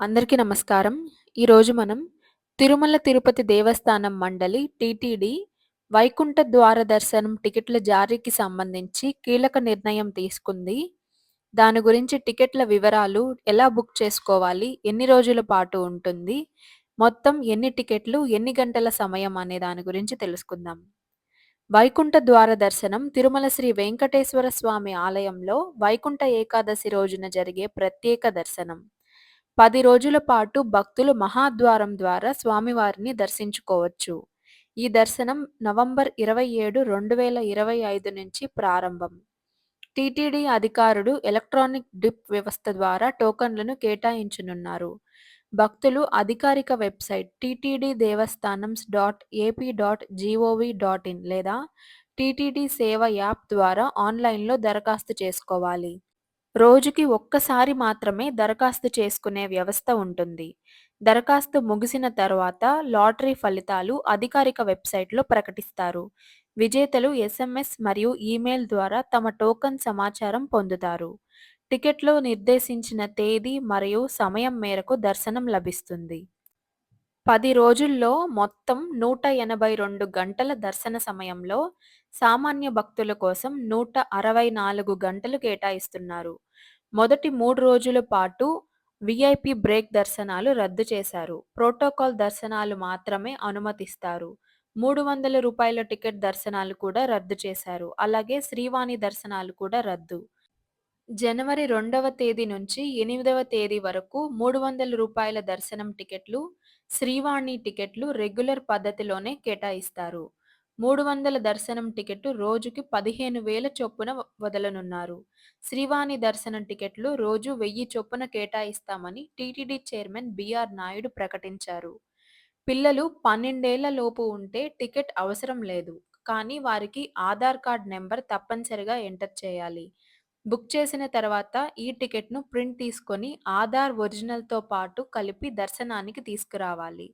అందరికీ నమస్కారం. ఈరోజు మనం తిరుమల తిరుపతి దేవస్థానం మండలి టీటీడీ వైకుంఠ ద్వార దర్శనం టికెట్ల జారీకి సంబంధించి కీలక నిర్ణయం తీసుకుంది. దాని గురించి టికెట్ల వివరాలు, ఎలా బుక్ చేసుకోవాలి, ఎన్ని రోజుల పాటు ఉంటుంది, మొత్తం ఎన్ని టికెట్లు, ఎన్ని గంటల సమయం అనే దాని గురించి తెలుసుకుందాం. వైకుంఠ ద్వార దర్శనం తిరుమల శ్రీ వెంకటేశ్వర స్వామి ఆలయంలో వైకుంఠ ఏకాదశి రోజున జరిగే ప్రత్యేక దర్శనం. పది రోజుల పాటు భక్తులు మహాద్వారం ద్వారా స్వామివారిని దర్శించుకోవచ్చు. ఈ దర్శనం నవంబర్ ఇరవై ఏడు, రెండు వేల ఇరవై ఐదు నుంచి ప్రారంభం. టీటీడీ అధికారులు ఎలక్ట్రానిక్ డిప్ వ్యవస్థ ద్వారా టోకన్లను కేటాయించనున్నారు. భక్తులు అధికారిక website TTD devasthanams dot AP dot gov dot in లేదా టీటీడీ సేవ యాప్ ద్వారా ఆన్లైన్లో దరఖాస్తు చేసుకోవాలి. రోజుకి ఒక్కసారి మాత్రమే దరఖాస్తు చేసుకునే వ్యవస్థ ఉంటుంది. దరఖాస్తు ముగిసిన తర్వాత లాటరీ ఫలితాలు అధికారిక వెబ్సైట్లో ప్రకటిస్తారు. విజేతలు ఎస్ఎంఎస్ మరియు ఈమెయిల్ ద్వారా తమ టోకన్ సమాచారం పొందుతారు. టికెట్లో నిర్దేశించిన తేదీ మరియు సమయం మేరకు దర్శనం లభిస్తుంది. పది రోజుల్లో మొత్తం నూట ఎనభై రెండు గంటల దర్శన సమయంలో సామాన్య భక్తుల కోసం నూట అరవై నాలుగు గంటలు కేటాయిస్తున్నారు. మొదటి మూడు రోజుల పాటు వీఐపీ బ్రేక్ దర్శనాలు రద్దు చేశారు. ప్రోటోకాల్ దర్శనాలు మాత్రమే అనుమతిస్తారు. మూడు వందల రూపాయల టికెట్ దర్శనాలు కూడా రద్దు చేశారు. అలాగే శ్రీవాణి దర్శనాలు కూడా రద్దు. జనవరి రెండవ తేదీ నుంచి ఎనిమిదవ తేదీ వరకు మూడు వందల రూపాయల దర్శనం టికెట్లు, శ్రీవాణి టికెట్లు రెగ్యులర్ పద్ధతిలోనే కేటాయిస్తారు. మూడు వందల దర్శనం టికెట్ రోజుకి పదిహేను వేల చొప్పున వదలనున్నారు. శ్రీవాణి దర్శనం టికెట్లు రోజు వెయ్యి చొప్పున కేటాయిస్తామని టీటీడీ చైర్మన్ బీఆర్ నాయుడు ప్రకటించారు. పిల్లలు పన్నెండేళ్ళ లోపు ఉంటే టికెట్ అవసరం లేదు. కానీ వారికి ఆధార్ కార్డ్ నెంబర్ తప్పనిసరిగా ఎంటర్ చేయాలి. బుక్ చేసిన తర్వాత ఈ టికెట్ను ప్రింట్ తీసుకొని ఆధార్ ఒరిజినల్తో పాటు కలిపి దర్శనానికి తీసుకురావాలి.